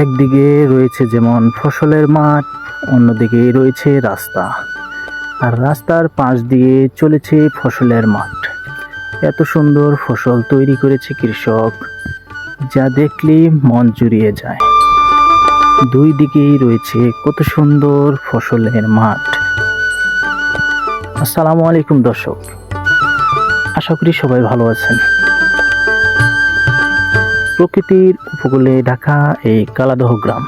একদিকে রয়েছে যেমন ফসলের মাঠ, অন্যদিকে রয়েছে রাস্তা। আর রাস্তার পাশ দিয়ে চলেছে ফসলের মাঠ। এত সুন্দর ফসল তৈরি করেছে কৃষক, যা দেখলেই মন জুড়িয়ে যায়। দুই দিকেই রয়েছে কত সুন্দর ফসলের মাঠ। আসসালামু আলাইকুম দর্শক, আশা করি সবাই ভালো আছেন। প্রকৃতির উপকূলে ঢাকা এই কালাদহ গ্রাম।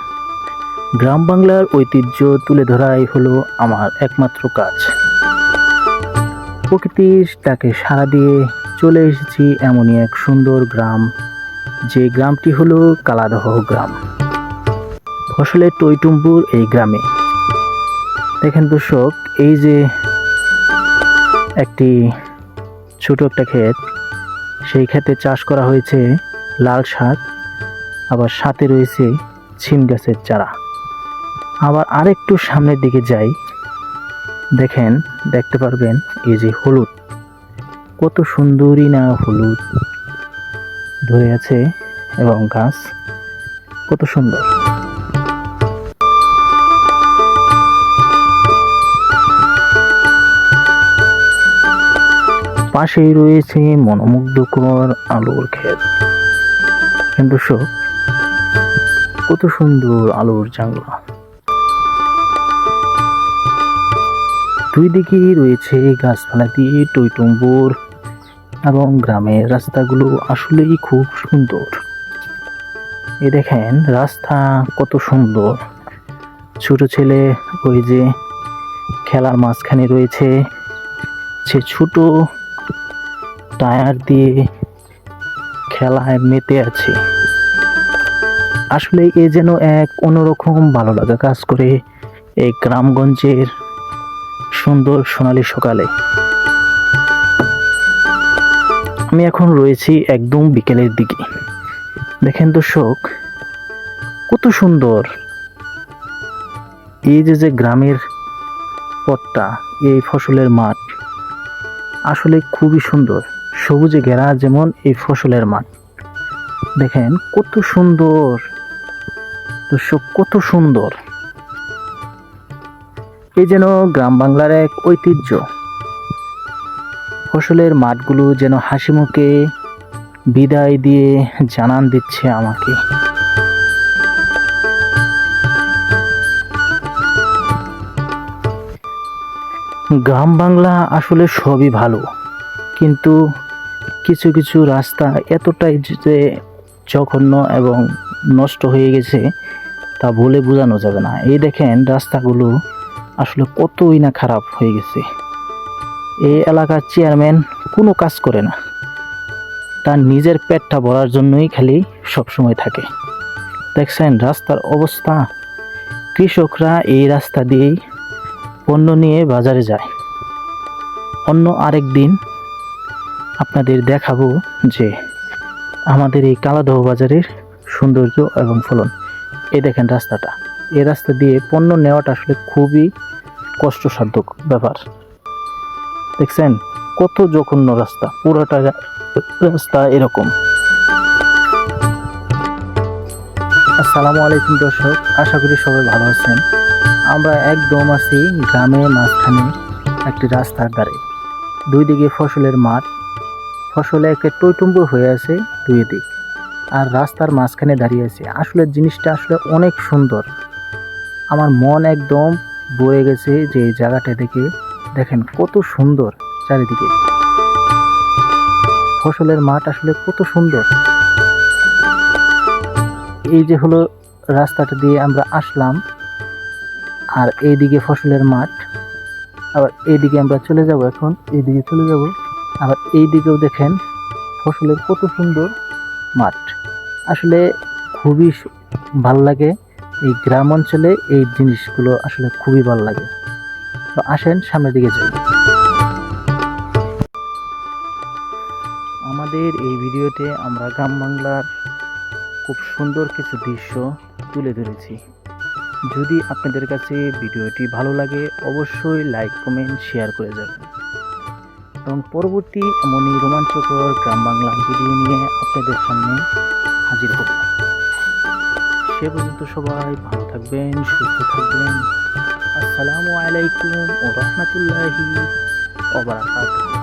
গ্রাম বাংলার ঐতিহ্য তুলে ধরাই হলো আমার একমাত্র কাজ। প্রকৃতির ডাকে সাড়া দিয়ে চলে এসেছি এমনই এক সুন্দর গ্রাম, যে গ্রামটি হলো কালাদহ গ্রাম। ফসলের টইটুম্বুর এই গ্রামে। দেখেন দর্শক, এই যে একটি ছোট একটা ক্ষেত, সেই ক্ষেতে চাষ করা হয়েছে লাল শাক, আবার সাথে রয়েছে ছিম গাছের চারা। আবার আরেকটু সামনের দিকে যাই, দেখেন, দেখতে পারবেন এই যে হলুদ। কত সুন্দরী না হলুদ। ধরে আছে এবং গাছ কত সুন্দর। পাশেই রয়েছে মনোমুগ্ধকর আলুর ক্ষেত। সব কত সুন্দর আলোর জাংলা দুই দিকেই রয়েছে গাছপালা দিয়ে টইটুম্বুর এবং গ্রামের রাস্তাগুলো আসলেই খুব সুন্দর। এ দেখেন রাস্তা কত সুন্দর। ছোট ছেলে ওই যে খেলার মাঝখানে রয়েছে, সে ছোট টায়ার দিয়ে খেলায় মেতে আছে। আসলে এ যেন এক অন্যরকম ভালো লাগা কাজ করে এই গ্রামগঞ্জের সুন্দর সোনালী সকালে। আমি এখন রয়েছি একদম বিকেলের দিকে। দেখেন দর্শক, কত সুন্দর। এই যে যে গ্রামের পথটা, এই ফসলের মাঠ, আসলে খুবই সুন্দর। সবুজে ঘেরা যেমন এই ফসলের মাঠ। দেখেন কত সুন্দর। দর্শক, কত সুন্দর। এই যেন গ্রাম বাংলার এক ঐতিহ্য। ফসলের মাঠগুলো যেন হাসি মুখে বিদায় দিয়ে জানান দিচ্ছে আমাকে। গ্রাম বাংলা আসলে সবই ভালো, কিন্তু কিছু কিছু রাস্তা এতটাই যে জঘন্য এবং নষ্ট হয়ে গেছে তা বলে বোঝানো যাবে না। এই দেখেন রাস্তাগুলো আসলে কতই না খারাপ হয়ে গেছে। এই এলাকার চেয়ারম্যান কোনো কাজ করে না। তার নিজের পেটটা ভরার জন্যই খালি সবসময় থাকে। দেখছেন রাস্তার অবস্থা। কৃষকরা এই রাস্তা দিয়েই পণ্য নিয়ে বাজারে যায়। অন্য আরেক দিন আপনাদের দেখাবো যে আমাদের এই কালাদহ বাজারের সৌন্দর্য এবং ফলন। এই দেখেন রাস্তাটা। এই রাস্তা দিয়ে পণ্য নেওয়াটা আসলে খুবই কষ্টসাধ্য ব্যাপার। দেখছেন? কত জঘন্য রাস্তা। পুরোটা রাস্তা এরকম। আসসালামু আলাইকুম দর্শক, আশা করি সবাই ভালো আছেন। আমরা একদম আছি গ্রামের মাঝখানে একটি রাস্তার ধারে। দুই দিকে ফসলের মাঠ ফসলে একটা টইটুম্বুর হয়ে আছে দুই দিক। আর রাস্তার মাঝখানে দাঁড়িয়ে আছে। আসলে জিনিসটা আসলে অনেক সুন্দর। আমার মন একদম বয়ে গেছে যে এই জায়গাটা দেখে। দেখেন কত সুন্দর চারিদিকে। ফসলের মাঠ আসলে কত সুন্দর। এই যে হলো রাস্তাটা দিয়ে আমরা আসলাম। আর এইদিকে ফসলের মাঠ। আবার এইদিকে আমরা চলে যাব এখন। এইদিকে চলে যাব। আবার এইদিকেও দেখেন ফসলের কত সুন্দর মাঠ। আসলে খুবই ভালো লাগে এই গ্রাম অঞ্চলে এই জিনিসগুলো আসলে খুবই ভালো লাগে। তো আসেন সামনের দিকে যাই। আমাদের এই ভিডিওতে আমরা গ্রাম বাংলার খুব সুন্দর কিছু দৃশ্য তুলে ধরেছি। যদি আপনাদের কাছে ভিডিওটি ভালো লাগে, অবশ্যই লাইক কমেন্ট শেয়ার করে যাবেন। এবং পরবর্তী এমনই রোমাঞ্চকর গ্রাম বাংলা ভিডিও নিয়ে আপনাদের সামনে হাজির হব। সে পর্যন্ত সবাই ভালো থাকবেন, সুস্থ থাকবেন। আসসালামু আলাইকুম ও রহমতুল্লাহি ওবারাকাতুহু